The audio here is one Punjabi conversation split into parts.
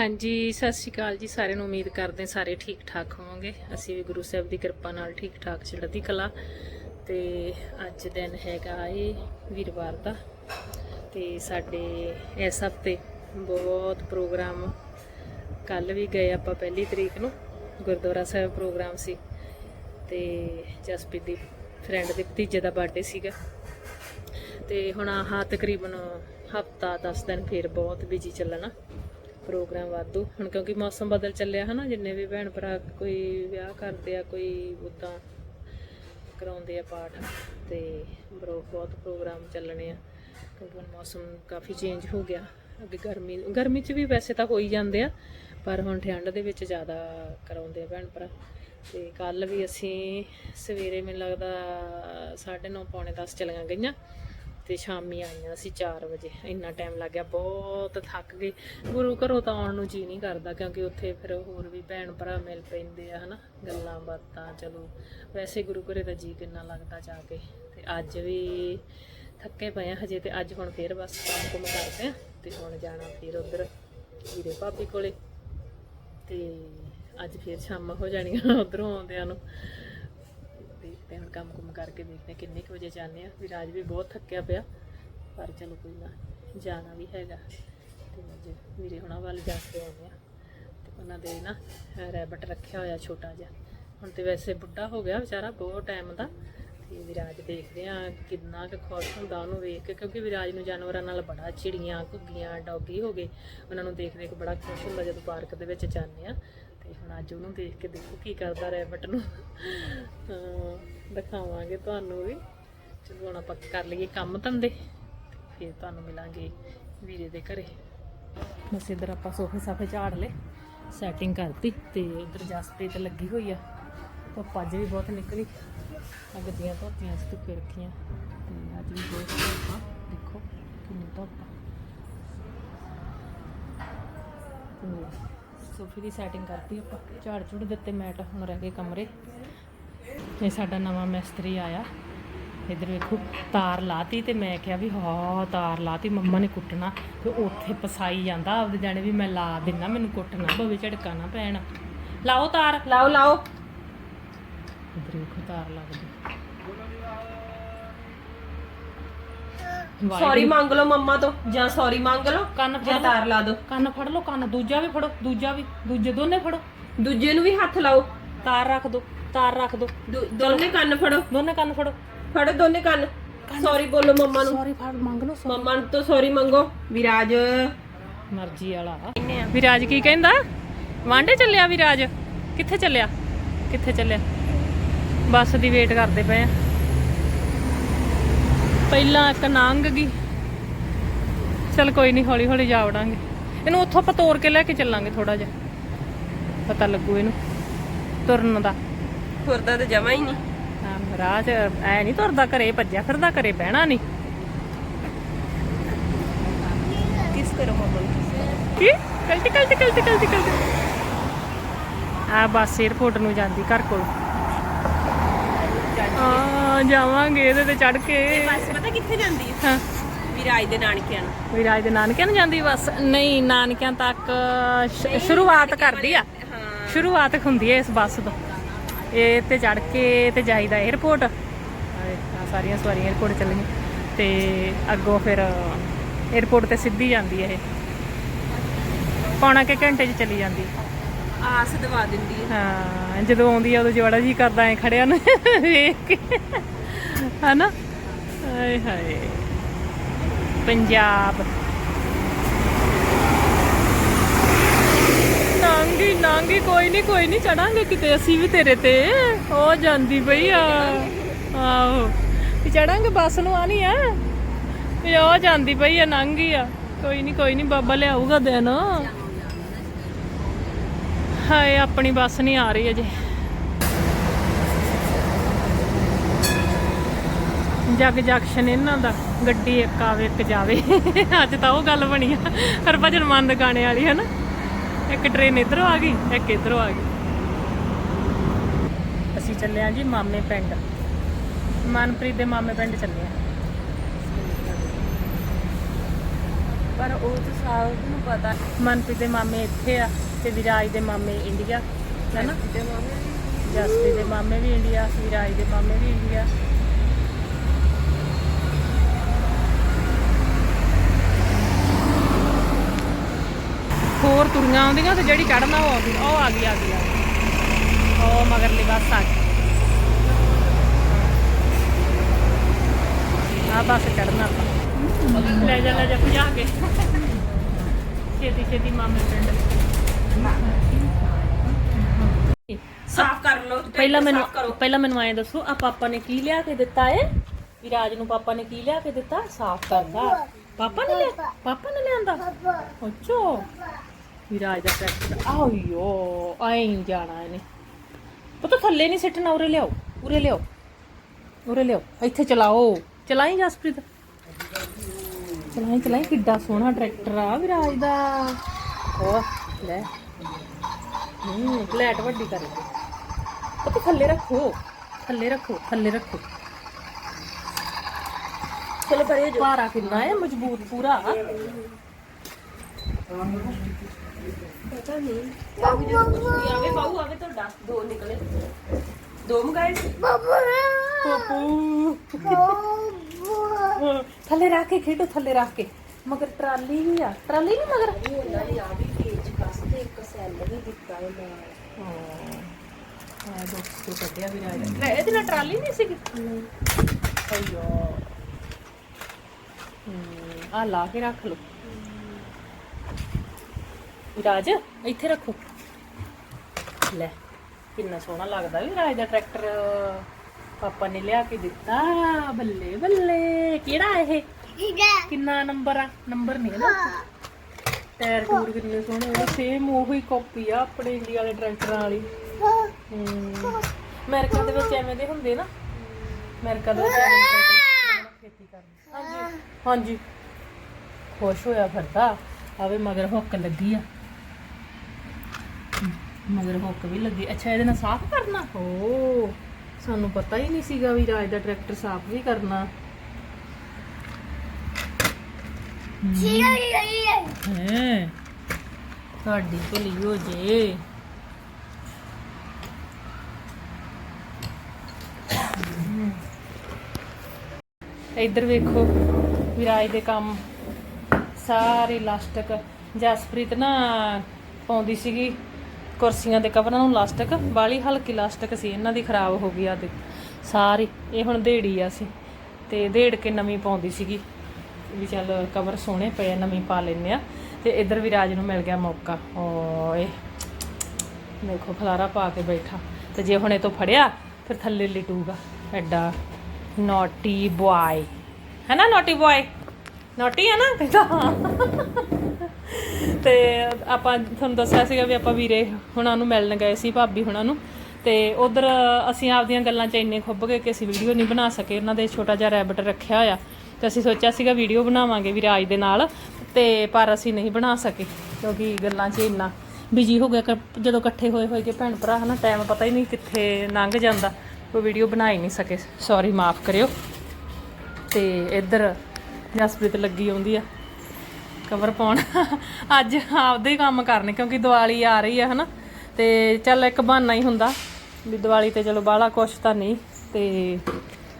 ਹਾਂਜੀ, ਸਤਿ ਸ਼੍ਰੀ ਅਕਾਲ ਜੀ ਸਾਰਿਆਂ ਨੂੰ। ਉਮੀਦ ਕਰਦੇ ਸਾਰੇ ਠੀਕ ਠਾਕ ਹੋਵੋਗੇ। ਅਸੀਂ ਵੀ ਗੁਰੂ ਸਾਹਿਬ ਦੀ ਕਿਰਪਾ ਨਾਲ ਠੀਕ ਠਾਕ ਚੜ੍ਹਦੀ ਕਲਾ। ਤੇ ਅੱਜ ਦਿਨ ਹੈਗਾ ਏ ਵੀਰਵਾਰ ਦਾ। ਤੇ ਸਾਡੇ ਇਸ ਹਫ਼ਤੇ ਬਹੁਤ ਪ੍ਰੋਗਰਾਮ ਕੱਲ ਵੀ ਗਏ ਆਪਾਂ ਪਹਿਲੀ ਤਰੀਕ ਨੂੰ। ਗੁਰਦੁਆਰਾ ਸਾਹਿਬ ਪ੍ਰੋਗਰਾਮ ਸੀ। ਤੇ ਜਸਪ੍ਰੀਤ ਦੀ ਫਰੈਂਡ ਦੇ ਭਤੀਜੇ ਦਾ ਬਰਥਡੇ ਸੀਗਾ। ਤੇ ਹੁਣ ਆਹ ਤਕਰੀਬਨ ਹਫਤਾ 10 ਦਿਨ ਫਿਰ ਬਹੁਤ ਬਿਜ਼ੀ ਚੱਲਣਾ। ਪ੍ਰੋਗਰਾਮ ਵਾਧੂ। ਹੁਣ ਕਿਉਂਕਿ ਮੌਸਮ ਬਦਲ ਚੱਲਿਆ ਹਨਾ, ਜਿੰਨੇ ਵੀ ਭੈਣ ਭਰਾ ਕੋਈ ਵਿਆਹ ਕਰਦੇ ਆ, ਕੋਈ ਉਦਾਂ ਕਰਾਉਂਦੇ ਆ ਪਾਠ, ਤੇ ਬਰੋ, ਬਹੁਤ ਪ੍ਰੋਗਰਾਮ ਚੱਲਣੇ ਆ। ਕਿਉਂਕਿ ਹੁਣ ਮੌਸਮ ਕਾਫੀ ਚੇਂਜ ਹੋ ਗਿਆ। ਅੱਗੇ ਗਰਮੀ ਗਰਮੀ 'ਚ ਵੀ ਵੈਸੇ ਤਾਂ ਹੋ ਹੀ ਜਾਂਦੇ ਆ, ਪਰ ਹੁਣ ਠੰਡ ਦੇ ਵਿੱਚ ਜ਼ਿਆਦਾ ਕਰਾਉਂਦੇ ਆ ਭੈਣ ਭਰਾ। ਤੇ ਕੱਲ ਵੀ ਅਸੀਂ ਸਵੇਰੇ ਮੈਨੂੰ ਲੱਗਦਾ 9:30 ਪੌਣੇ 10 ਚਲੀਆਂ ਗਈਆਂ। ਤੇ ਸ਼ਾਮੀ ਆਈਆਂ ਅਸੀਂ 4 ਵਜੇ। ਇੰਨਾ ਟਾਈਮ ਲੱਗ ਗਿਆ, ਬਹੁਤ ਥੱਕ ਗਏ। ਗੁਰੂ ਘਰੋਂ ਤਾਂ ਆਉਣ ਨੂੰ ਜੀ ਨਹੀਂ ਕਰਦਾ, ਕਿਉਂਕਿ ਉੱਥੇ ਫਿਰ ਹੋਰ ਵੀ ਭੈਣ ਭਰਾ ਮਿਲ ਪੈਂਦੇ ਆ, ਹਨਾ? ਗੱਲਾਂ ਬਾਤਾਂ, ਚਲੋ। ਵੈਸੇ ਗੁਰੂ ਘਰੇ ਦਾ ਜੀ ਕਿੰਨਾ ਲੱਗਦਾ ਜਾ ਕੇ। ਤੇ ਅੱਜ ਵੀ ਥੱਕੇ ਪਏ ਆ ਹਜੇ ਤੇ ਅੱਜ ਹੁਣ ਫੇਰ ਬਸ ਕੰਮ ਕੁਮ ਕਰਦੇ ਆ ਤੇ ਹੁਣ ਜਾਣਾ ਫਿਰ ਉਧਰ ਵੀਰੇ ਭਾਬੀ ਕੋਲੇ। ਤੇ ਅੱਜ ਫੇਰ ਸ਼ਾਮਾਂ ਹੋ ਜਾਣੀਆਂ, ਉਧਰੋਂ ਆਉਂਦਿਆਂ ਨੂੰ। ਦੇਖਦੇ ਹਾਂ ਹੁਣ ਕੰਮ ਕੁਮ ਕਰਕੇ ਦੇਖਦੇ ਹਾਂ ਕਿੰਨੇ ਕੁ ਵਜੇ ਜਾਂਦੇ ਆ ਵਿਰਾਜ ਵੀ ਬਹੁਤ ਥੱਕਿਆ ਪਿਆ, ਪਰ ਚਲੋ ਕੋਈ ਨਾ, ਜਾਣਾ ਵੀ ਹੈਗਾ। ਤੇ ਅੱਜ ਵੀਰੇ ਹੁਣਾਂ ਵੱਲ ਜਾ ਕੇ ਆਉਂਦੇ ਆ ਤੇ ਉਹਨਾਂ ਦੇ ਨਾ ਰੈਬਟ ਰੱਖਿਆ ਹੋਇਆ ਛੋਟਾ ਜਿਹਾ। ਹੁਣ ਤੇ ਵੈਸੇ ਬੁੱਢਾ ਹੋ ਗਿਆ ਵਿਚਾਰਾ ਬਹੁਤ ਟਾਈਮ ਦਾ, ਤੇ ਵਿਰਾਜ ਦੇਖਦੇ ਆ ਕਿੰਨਾ ਕੁ ਖੁਸ਼ ਹੁੰਦਾ ਉਹਨੂੰ ਵੇਖ ਕੇ, ਕਿਉਂਕਿ ਵਿਰਾਜ ਨੂੰ ਜਾਨਵਰਾਂ ਨਾਲ ਬੜਾ ਚਿੜੀਆਂ, ਘੁੱਗੀਆਂ, ਡੌਗੀ ਹੋ ਗਏ। ਉਹਨਾਂ ਨੂੰ ਦੇਖ ਦੇਖ ਬੜਾ ਖੁਸ਼ ਹੁੰਦਾ ਜਦੋਂ ਪਾਰਕ ਦੇ ਵਿੱਚ ਜਾਂਦੇ ਆ ਤੇ ਹੁਣ ਅੱਜ ਉਹਨੂੰ ਦੇਖ ਕੇ ਦੇਖੋ ਕੀ ਕਰਦਾ ਰੈਬਟ ਨੂੰ ਦਿਖਾਵਾਂਗੇ ਤੁਹਾਨੂੰ ਵੀ। ਚਲੋ ਹੁਣ ਆਪਾਂ ਕਰ ਲਈਏ ਕੰਮ ਧੰਦੇ ਫਿਰ ਤੁਹਾਨੂੰ ਮਿਲਾਂਗੇ ਵੀਰੇ ਦੇ ਘਰੇ। ਬਸ ਇਧਰ ਆਪਾਂ ਸੋਫੇ ਸਾਫੇ ਝਾੜ ਲਏ ਸੈਟਿੰਗ ਕਰਤੀ, ਤੇ ਉਧਰ ਜਸਪ੍ਰੀਤ ਲੱਗੀ ਹੋਈ ਆ। ਧੁੱਪ ਅੱਜ ਵੀ ਬਹੁਤ ਨਿਕਲੀ। ਆ ਗੱਦੀਆਂ ਧੋਤੀਆਂ ਸੀ ਧੁੱਪੇ ਰੱਖੀਆਂ। ਤੇ ਅੱਜ ਵੀ ਬਹੁਤ ਧੁੱਪ ਆ। ਦੇਖੋ ਕਿੰਨੀ ਧੁੱਪ ਆ। ਸੋਫੇ ਦੀ ਸੈਟਿੰਗ ਕਰਤੀ ਆਪਾਂ। ਝਾੜ ਝੁੜ ਦਿੱਤੇ ਮੈਟ ਹੁਣ ਰਹਿ ਗਏ ਕਮਰੇ। ਇਹ ਸਾਡਾ ਨਵਾਂ ਮਿਸਤਰੀ ਆਇਆ। ਇਧਰ ਵੇਖੋ ਤਾਰ ਲਾਤੀ ਤੇ ਮੈਂ ਕਿਹਾ ਵੀ ਹਾਂ ਤਾਰ ਲਾਤੀ ਮੰਮਾ ਨੇ ਕੁੱਟਣਾ। ਤੇ ਉੱਥੇ ਪਸਾਈ ਜਾਂਦਾ ਆਪਦੇ ਜਾਣੇ ਵੀ ਮੈਂ ਲਾ ਦਿੰਨਾ ਮੈਨੂੰ ਕੁੱਟਣਾ ਪਵੇ ਝੜਕਾ ਨਾ ਪੈਣ। ਲਾਓ ਤਾਰ। ਲਾਓ ਲਾਓ। ਇਧਰ ਵੇਖੋ ਤਾਰ ਲੱਗਦੀ। ਸੌਰੀ ਮੰਗ ਲਓ ਮੰਮਾ ਤੋਂ ਜਾਂ ਸੌਰੀ ਮੰਗ ਲਓ ਕੰਨ ਜਾਂ ਫੜ। ਲਓ ਤਾਰ ਲਾ ਦਿਓ। ਕੰਨ ਫੜ ਲਓ ਕੰਨ ਦੂਜਾ ਵੀ ਫੜੋ ਦੂਜਾ ਵੀ ਦੂਜੇ ਦੋਨੇ ਫੜੋ। ਦੂਜੇ ਨੂੰ ਵੀ ਹੱਥ ਲਾਓ। ਤਾਰ ਰੱਖ ਦੋ ਤਾਰ ਰੱਖ ਦੋ ਦੋ- ਦੋਨੇ ਕੰਨ ਫੜੋ। ਦੋਨੇ ਕੰਨ ਫੜੋ। ਫੜੋ ਦੋਨੇ ਕੰਨ। ਸੌਰੀ ਬੋਲੋ ਮੰਮਾ ਨੂੰ। ਸੌਰੀ ਫੜ ਮੰਗ ਲਓ ਮੰਮਾ ਨੂੰ ਤੋਂ ਸੌਰੀ ਮੰਗੋ। ਵਿਰਾਜ। ਮਰਜ਼ੀ ਵਾਲਾ। ਵਿਰਾਜ ਕੀ ਕਹਿੰਦਾ? ਵਾਂਡੇ ਚੱਲਿਆ ਵਿਰਾਜ? ਕਿੱਥੇ ਚੱਲਿਆ? ਕਿੱਥੇ ਚੱਲਿਆ? ਬੱਸ ਦੀ ਵੇਟ ਕਰਦੇ ਪਏ ਆ। ਪਹਿਲਾਂ ਇੱਕ ਨੰਗ ਗਈ। ਚਲ ਕੋਈ ਨਹੀਂ ਹੌਲੀ ਹੌਲੀ ਜਾ ਵੜਾਂਗੇ। ਇਹਨੂੰ ਉੱਥੋਂ ਆਪਾਂ ਤੋੜ ਕੇ ਲੈ ਕੇ ਚੱਲਾਂਗੇ ਥੋੜਾ ਜਿਹਾ। ਪਤਾ ਲੱਗੂ ਇਹਨੂੰ। ਤੁਰਨ ਦਾ। ਤੁਰਦਾ ਤੇ ਜਮਾ ਹੀ ਨਹੀਂ ਹਾਂ ਰਾਹ 'ਚ ਐ ਨਹੀਂ ਤੁਰਦਾ ਘਰੇ ਭੱਜਿਆ ਫਿਰਦਾ ਘਰੇ ਬਹਿਣਾ ਨਹੀਂ ਕਿਸ ਕਰੋ ਕਰੋ। ਕੀ? ਕਲਟੀ ਕਲਟੀ ਕਲਟੀ ਕਲਟੀ ਕਲਟੀ। ਆ ਬੱਸ 에어ਪੋਰਟ ਨੂੰ ਜਾਂਦੀ ਘਰ ਕੋਲ। ਹਾਂ ਜਾਵਾਂਗੇ ਇਹਦੇ ਤੇ ਚੜ ਕੇ। ਵਿਰਾਜ ਦੇ ਨਾਨਕਿਆਂ ਨੂੰ। ਜਾਂਦੀ ਬਸ? ਨਹੀਂ ਨਾਨਕਿਆਂ ਤੱਕ ਸ਼ੁਰੂਆਤ ਕਰਦੀ ਆ। ਸ਼ੁਰੂਆਤ ਹੁੰਦੀ ਹੈ ਇਸ ਬੱਸ ਤੋਂ। ਇਹ ਤੇ ਚੜ ਕੇ ਤੇ ਜਾਈਦਾ 에어ਪੋਰਟ ਸਾਰੀਆਂ ਸਵਾਰੀਆਂ 에어ਪੋਰਟ ਚੱਲੀਆਂ। ਤੇ ਅੱਗੋਂ ਫਿਰ 에어ਪੋਰਟ ਤੇ ਸਿੱਧੀ ਜਾਂਦੀ ਹੈ ਇਹ। ਪੌਣਾ ਕੇ ਘੰਟੇ 'ਚ ਚਲੀ ਜਾਂਦੀ। ਆਸ ਦਵਾ ਦਿੰਦੀ ਹੈ। ਹਾਂ, ਜਦੋਂ ਆਉਂਦੀ ਆ ਉਦੋਂ ਜਵਾੜਾ ਜੀ ਕਰਦਾ, ਐ ਖੜਿਆ ਨੂੰ, ਵੇਖ ਕੇ। ਹਨਾ? ਹਾਏ ਹਾਏ। ਪੰਜਾਬ। ਨਾਂਗੀ ਨਾਂਗੀ, ਕੋਈ ਨਹੀਂ ਕੋਈ ਨਹੀਂ ਚੜਾਂਗੇ ਕਿਤੇ, ਅਸੀਂ ਵੀ ਤੇਰੇ ਤੇ। ਹੋ ਜਾਂਦੀ ਪਈ ਆ। ਆਹੋ। ਚੜਾਂਗੇ, ਬੱਸ ਨੂੰ ਆਣੀ ਆ। ਵੀ ਹੋ ਜਾਂਦੀ ਪਈ ਆ, ਨਾਂਗੀ ਆ। ਕੋਈ ਨਹੀਂ ਕੋਈ ਨਹੀਂ ਬਾਬਾ ਲਿਆਊਗਾ ਦਿਨ। ਹਾਏ, ਆਪਣੀ ਬੱਸ ਨਹੀਂ ਆ ਰਹੀ ਅਜੇ। ਜਗ ਜਕਸ਼ਨ ਇਹਨਾਂ ਦਾ, ਗੱਡੀ ਇੱਕ ਆਵੇ, ਇੱਕ ਜਾਵੇ। ਅੱਜ ਤਾਂ ਉਹ ਗੱਲ ਬਣੀ ਆ। ਹਰਭਜਨ ਮਾਨ ਗਾਣੇ ਵਾਲੀ ਹੈ ਨਾ ਇੱਕ ਟ੍ਰੇਨ ਇਧਰੋਂ ਆ ਗਈ, ਇੱਕ ਇਧਰੋਂ ਆ ਗਈ। ਅਸੀਂ ਚੱਲੇ ਆ ਜੀ ਮਾਮੇ ਪਿੰਡ। ਮਨਪ੍ਰੀਤ ਦੇ ਮਾਮੇ ਪਿੰਡ ਚੱਲੇ ਆ। ਪਰ ਉਹ ਤਾਂ ਸਭ ਨੂੰ ਪਤਾ ਮਨਪ੍ਰੀਤ ਦੇ ਮਾਮੇ ਇੱਥੇ ਆ ਤੇ ਵਿਰਾਜ ਦੇ ਮਾਮੇ ਇੰਡੀਆ ਹੈਨਾ? ਤੇ ਮਾਮੇ ਜਸਪ੍ਰੀਤ ਦੇ ਮਾਮੇ ਵੀ ਇੰਡੀਆ ਵਿਰਾਜ ਦੇ ਮਾਮੇ ਵੀ ਇੰਡੀਆ। ਹੋਰ ਤੁਰੀਆਂ ਆਉਂਦੀਆਂ ਤੇ ਜਿਹੜੀ ਚੜਨਾ ਉਹ ਆਉਂਦੀ ਉਹ ਆ ਗਈ ਆ ਗਈ ਆ ਗਈ। ਉਹ ਮਗਰਲੀ ਬੱਸ ਆ ਗਈ। ਆ ਬੱਸ ਚੜਨਾ ਆਪਾਂ। ਲੈ ਜਾ ਲੈ ਜਾ ਭਜਾ ਕੇ। ਛੇਤੀ ਛੇਤੀ ਮਾਮੇ ਪਿੰਡ। ਸਾਫ਼ ਕਰ ਲਓ ਪਹਿਲਾਂ ਮੈਨੂੰ ਪਹਿਲਾਂ ਮੈਨੂੰ ਐਂ ਦੱਸੋ ਆ ਪਾਪਾ ਨੇ ਕੀ ਲਿਆ ਕੇ ਦਿੱਤਾ ਏ? ਵਿਰਾਜ ਨੂੰ ਪਾਪਾ ਨੇ ਕੀ ਲਿਆ ਕੇ ਦਿੱਤਾ? ਸਾਫ਼ ਕਰਦਾ। ਪਾਪਾ ਨੇ ਲਿਆ ਪਾਪਾ ਨੇ ਲਿਆਂਦਾ? ਅੱਛਾ। ਵਿਰਾਜ ਦਾ ਟਰੈਕਟਰ ਆਇਓ ਆਈ ਜਾਣਾ ਇਹਨੇ। ਪਤਾ ਥੱਲੇ ਨਹੀਂ ਸਿੱਟਣਾ ਉਰੇ ਲਿਆਓ ਉਰੇ ਲਿਆਓ। ਉਰੇ ਲਿਆਓ ਇੱਥੇ ਚਲਾਓ। ਚਲਾਈ ਜਸਪ੍ਰੀਤ? ਚਲਾਈ ਚਲਾਈ ਕਿੱਡਾ ਸੋਹਣਾ ਟਰੈਕਟਰ ਆ ਵਿਰਾਜ ਦਾ। ਉਹ ਲੈ। ਹੂੰ ਪਲੇਟ ਵੱਡੀ ਕਰੇ ਉਹ ਤਾਂ ਥੱਲੇ ਰੱਖੋ ਥੱਲੇ ਰੱਖੋ ਥੱਲੇ ਰੱਖੋ। ਚਲੋ ਕਰਿਓ ਜੋ ਭਾਰਾ ਕਿੰਨਾ ਹੈ ਮਜ਼ਬੂਤ ਪੂਰਾ। ਪਤਾ ਨਹੀਂ। ਆਵੇ ਪਾਉ ਆਵੇ ਤੁਹਾਡਾ। ਦੋ ਨਿਕਲੇ। ਦੋ ਮੰਗਾਏ। ਸੀ ਪਪੂ ਥੱਲੇ ਰੱਖ ਕੇ ਖੇਡੋ ਥੱਲੇ ਰੱਖ ਕੇ ਮਗਰ ਟਰਾਲੀ ਵੀ ਆ ਟਰਾਲੀ ਨਹੀਂ ਮਗਰ ਉਹਨਾਂ ਨੇ ਆ ਵੀ ਪੇਜ ਕਸ ਤੇ ਇੱਕ ਸੈੱਲ ਵੀ ਦਿੱਤਾ ਹੈ ਨਾਲ ਹਾਂ ਦੋਸਤੋ ਕੱਢਿਆ ਵੀ ਰਾਜ ਇਹਦੇ ਨਾਲ ਟਰਾਲੀ ਨਹੀਂ ਸੀਗੀ ਅਯੋ ਆ ਲਾ ਕੇ ਰੱਖ ਲਓ ਰਾਜ ਇੱਥੇ ਰੱਖੋ ਲੈ ਕਿੰਨਾ ਸੋਹਣਾ ਲੱਗਦਾ ਵੀ ਰਾਜ ਦਾ ਟਰੈਕਟਰ ਪਾਪਾ ਨੇ ਲਿਆ ਕੇ ਦਿੱਤਾ। ਬੱਲੇ ਬੱਲੇ ਕਿਹੜਾ ਇਹ? ਕਿੰਨਾ ਨੰਬਰ ਆ? ਨੰਬਰ ਨਹੀਂ ਹੈ। ਨਾ। ਟਾਇਰ ਟੂਰ ਕਿੰਨੇ ਸੋਹਣੇ ਆ। ਸੇਮ ਉਹੀ ਕਾਪੀ ਆ ਆਪਣੇ ਇੰਡੀਆ ਵਾਲੇ ਟਰੈਕਟਰਾਂ ਵਾਲੀ। ਅਮਰੀਕਾ ਦੇ ਵਿੱਚ ਐਵੇਂ ਦੇ ਹੁੰਦੇ ਨਾ। ਅਮਰੀਕਾ ਦੇ ਵਿੱਚ ਐਵੇਂ ਦੇ ਖੇਤੀ ਕਰਦੇ ਹਾਂਜੀ। ਹਾਂਜੀ। ਖੁਸ਼ ਹੋਇਆ ਫਿਰਦਾ। ਆਵੇ ਮਗਰ ਹੁੱਕ ਲੱਗੀ ਆ। ਮਗਰ ਹੁੱਕ ਵੀ ਲੱਗੀ। ਅੱਛਾ ਇਹਦੇ ਨਾਲ ਸਾਫ਼ ਕਰਨਾ? ਓ। ਸਾਨੂੰ ਪਤਾ ਹੀ ਨਹੀਂ ਸੀਗਾ ਵੀ ਰਾਜ ਦਾ ਟਰੈਕਟਰ ਸਾਫ਼ ਵੀ ਕਰਨਾ। ਹੈ ਤੁਹਾਡੀ ਭਲੀ ਹੋ ਜੇ। ਇੱਧਰ ਵੇਖੋ ਵਿਰਾਜ ਦੇ ਕੰਮ ਸਾਰੇ ਲਾਸਟਿਕ। ਜਸਪ੍ਰੀਤ ਨਾ ਪਾਉਂਦੀ ਸੀਗੀ। ਕੁਰਸੀਆਂ ਦੇ ਕਵਰਾਂ ਨੂੰ ਲਾਸਟਿਕ ਬਾਲੀ ਹਲਕੀ ਲਾਸਟਿਕ ਸੀ ਇਹਨਾਂ ਦੀ ਖਰਾਬ ਹੋ ਗਈ ਆ ਤੇ ਸਾਰੀ ਇਹ ਹੁਣ ਦੇੜੀ ਆ ਸੀ ਤੇ ਦੇੜ ਕੇ ਨਵੀਂ ਪਾਉਂਦੀ ਸੀਗੀ। ਵੀ ਚੱਲ ਕਵਰ ਸੋਹਣੇ ਪਏ ਆ, ਨਵੀਂ ਪਾ ਲੈਨੇ ਆ। ਤੇ ਇੱਧਰ ਵੀ ਵਿਰਾਜ ਨੂੰ ਮਿਲ ਗਿਆ ਮੌਕਾ। ਓਏ ਦੇਖੋ ਖਲਾਰਾ ਪਾ ਕੇ ਬੈਠਾ। ਤੇ ਜੇ ਹੁਣ ਇਹ ਤੋਂ ਫੜਿਆ ਫਿਰ ਥੱਲੇ ਲਿਟੂਗਾ। ਐਡਾ ਨੋਟੀ ਬੁਆਏ ਹੈ ਨਾ ਨੋਟੀ ਬੁਆਏ ਨੋਟੀ ਹੈ ਨਾ ਕਹਿੰਦਾ। ਤੇ ਆਪਾਂ ਤੁਹਾਨੂੰ ਦੱਸਿਆ ਸੀਗਾ ਵੀ ਆਪਾਂ ਵੀਰੇ ਹੁਣਾਂ ਨੂੰ ਮਿਲਣ ਗਏ ਸੀ, ਭਾਬੀ ਹੁਣਾਂ ਨੂੰ। ਤੇ ਉਧਰ ਅਸੀਂ ਆਪਦੀਆਂ ਗੱਲਾਂ 'ਚ ਇੰਨੇ ਖੁੱਭ ਗਏ ਕਿ ਅਸੀਂ ਵੀਡੀਓ ਨਹੀਂ ਬਣਾ ਸਕੇ, ਉਹਨਾਂ ਦੇ ਛੋਟਾ ਜਿਹਾ ਰੈਬਟ ਰੱਖਿਆ ਹੋਇਆ। ਤੇ ਅਸੀਂ ਸੋਚਿਆ ਸੀਗਾ ਵੀਡੀਓ ਬਣਾਵਾਂਗੇ ਵਿਰਾਜ ਦੇ ਨਾਲ, ਤੇ ਪਰ ਅਸੀਂ ਨਹੀਂ ਬਣਾ ਸਕੇ, ਕਿਉਂਕਿ ਗੱਲਾਂ 'ਚ ਇੰਨਾ ਬਿਜ਼ੀ ਹੋ ਗਿਆ ਕਿ ਜਦੋਂ ਇਕੱਠੇ ਹੋਏ ਹੋਏ ਕਿ ਭੈਣ ਭਰਾ, ਹਨਾ ਟਾਈਮ ਪਤਾ ਹੀ ਨਹੀਂ ਕਿੱਥੇ ਲੰਘ ਜਾਂਦਾ, ਕੋਈ ਵੀਡੀਓ ਬਣਾ ਹੀ ਨਹੀਂ ਸਕੇ। ਸੌਰੀ ਮਾਫ ਕਰਿਓ। ਤੇ ਇੱਧਰ ਜਸਪ੍ਰੀਤ ਲੱਗੀ ਆਉਂਦੀ ਆ। ਕਵਰ ਪਾਉਣ। ਅੱਜ ਆਪਦੇ ਹੀ ਕੰਮ ਕਰਨੇ, ਕਿਉਂਕਿ ਦੀਵਾਲੀ ਆ ਰਹੀ ਆ, ਹਨਾ? ਤੇ ਚੱਲ ਇੱਕ ਬਹਾਨਾ ਹੀ ਹੁੰਦਾ ਵੀ ਦੀਵਾਲੀ ਤੇ ਚਲੋ ਬਾਹਲਾ ਕੁਛ ਤਾਂ ਨਹੀਂ, ਤੇ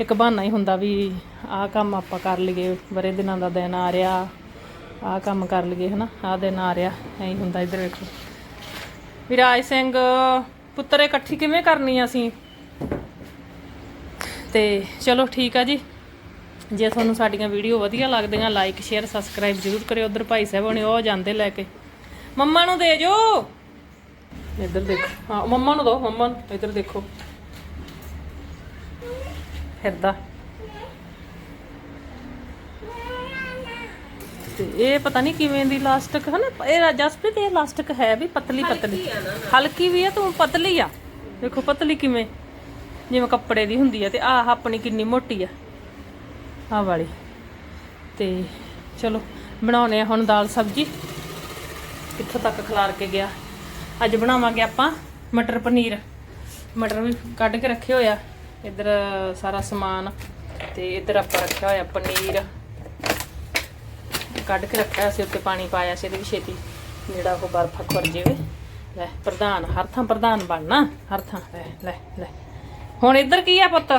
ਇੱਕ ਬਹਾਨਾ ਹੀ ਹੁੰਦਾ ਵੀ ਆਹ ਕੰਮ ਆਪਾਂ ਕਰ ਲਈਏ ਬਰੇ ਦਿਨਾਂ ਦਾ ਦਿਨ ਆ ਰਿਹਾ, ਆਹ ਕੰਮ ਕਰ ਲਈਏ, ਹਨਾ? ਆਹ ਦਿਨ ਆ ਰਿਹਾ, ਐਂ ਹੁੰਦਾ ਇੱਧਰ ਵੇਖੋ। ਵਿਰਾਜ ਸਿੰਘ, ਪੁੱਤਰ ਇਕੱਠੀ ਕਿਵੇਂ ਕਰਨੀ ਅਸੀਂ? ਤੇ ਚਲੋ ਠੀਕ ਆ ਜੀ। ਜੇ ਤੁਹਾਨੂੰ ਸਾਡੀਆਂ ਵੀਡੀਓ ਵਧੀਆ ਲੱਗਦੀਆਂ ਲਾਈਕ ਸ਼ੇਅਰ ਸਬਸਕ੍ਰਾਈਬ ਜ਼ਰੂਰ ਕਰਿਓ। ਉਧਰ ਭਾਈ ਸਾਹਿਬ ਹੁਣੇ ਉਹ ਜਾਂਦੇ ਲੈ ਕੇ। ਮੰਮਾ ਨੂੰ ਦੇ ਜੋ। ਇੱਧਰ ਦੇਖੋ। ਹਾਂ, ਮੰਮਾ ਨੂੰ ਦੋ, ਮੰਮਾ ਨੂੰ। ਇੱਧਰ ਦੇਖੋ। ਫਿਰਦਾ। ਤੇ ਇਹ ਪਤਾ ਨਹੀਂ ਕਿਵੇਂ ਦੀ ਲਾਸਟਿਕ ਹੈ ਨਾ? ਇਹ ਜਸਪ੍ਰੀਤ, ਇਹ ਲਾਸਟਿਕ ਹੈ ਵੀ ਪਤਲੀ ਪਤਲੀ। ਹਲਕੀ ਵੀ ਹੈ ਤੂੰ ਪਤਲੀ ਆ। ਦੇਖੋ, ਪਤਲੀ ਕਿਵੇਂ? ਜਿਵੇਂ ਕੱਪੜੇ ਦੀ ਹੁੰਦੀ ਆ ਤੇ ਆਹ ਆਪਣੀ ਕਿੰਨੀ ਮੋਟੀ ਆ। ਆਹ ਵਾਲੀ। ਤੇ ਚਲੋ ਬਣਾਉਨੇ ਆ ਹੁਣ ਦਾਲ ਸਬਜੀ। ਕਿੱਥੋਂ ਤੱਕ ਖਲਾਰ ਕੇ ਗਿਆ? ਅੱਜ ਬਣਾਵਾਂਗੇ ਆਪਾਂ ਮਟਰ ਪਨੀਰ। ਮਟਰ ਵੀ ਕੱਢ ਕੇ ਰੱਖੇ ਹੋਇਆ ਇੱਧਰ ਸਾਰਾ ਸਮਾਨ ਤੇ ਇੱਧਰ ਆਪਾਂ ਰੱਖਿਆ ਹੋਇਆ ਪਨੀਰ। ਕੱਢ ਕੇ ਰੱਖਿਆ ਸੀ, ਉੱਤੇ ਪਾਣੀ ਪਾਇਆ ਸੀ, ਇਹਦੇ ਵੀ ਛੇਤੀ। ਜਿਹੜਾ ਉਹ ਬਰਫ ਖੁਰ ਜਾਵੇ। ਲੈ, ਪ੍ਰਧਾਨ, ਹਰ ਥਾਂ ਪ੍ਰਧਾਨ ਬਣਨਾ। ਹਰ ਥਾਂ, ਲੈ ਲੈ ਲੈ। ਹੁਣ ਇੱਧਰ ਕੀ ਆ ਪੁੱਤ?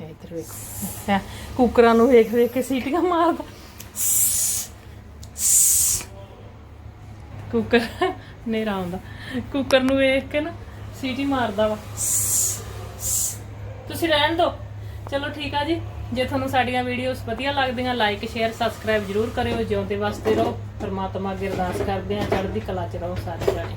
ਇੱਧਰ ਵੇਖੋ। ਹੈ ਕੁੱਕਰਾਂ ਨੂੰ ਵੇਖ ਵੇਖ ਕੇ ਸੀਟੀਆਂ ਮਾਰਦਾ। ਕੁੱਕਰ ਨੇਰਾ ਆਉਂਦਾ। ਕੁੱਕਰ ਨੂੰ ਵੇਖ ਕੇ ਨਾ ਸੀਟੀ ਮਾਰਦਾ ਵਾ। ਤੁਸੀਂ ਰਹਿਣ ਦਿਓ। ਚਲੋ ਠੀਕ ਆ ਜੀ। ਜੇ ਤੁਹਾਨੂੰ ਸਾਡੀਆਂ ਵੀਡੀਓਜ਼ ਵਧੀਆ ਲੱਗਦੀਆਂ ਲਾਈਕ ਸ਼ੇਅਰ ਸਬਸਕ੍ਰਾਈਬ ਜਰੂਰ ਕਰਿਓ। ਜਿਉਂਦੇ ਵਾਸਤੇ ਰਹੋ। ਪਰਮਾਤਮਾ ਅੱਗੇ ਅਰਦਾਸ ਕਰਦੇ ਆ ਚੜ੍ਹਦੀ ਕਲਾ ਚ ਰਹੋ ਸਾਰੇ ਜਾਣੇ।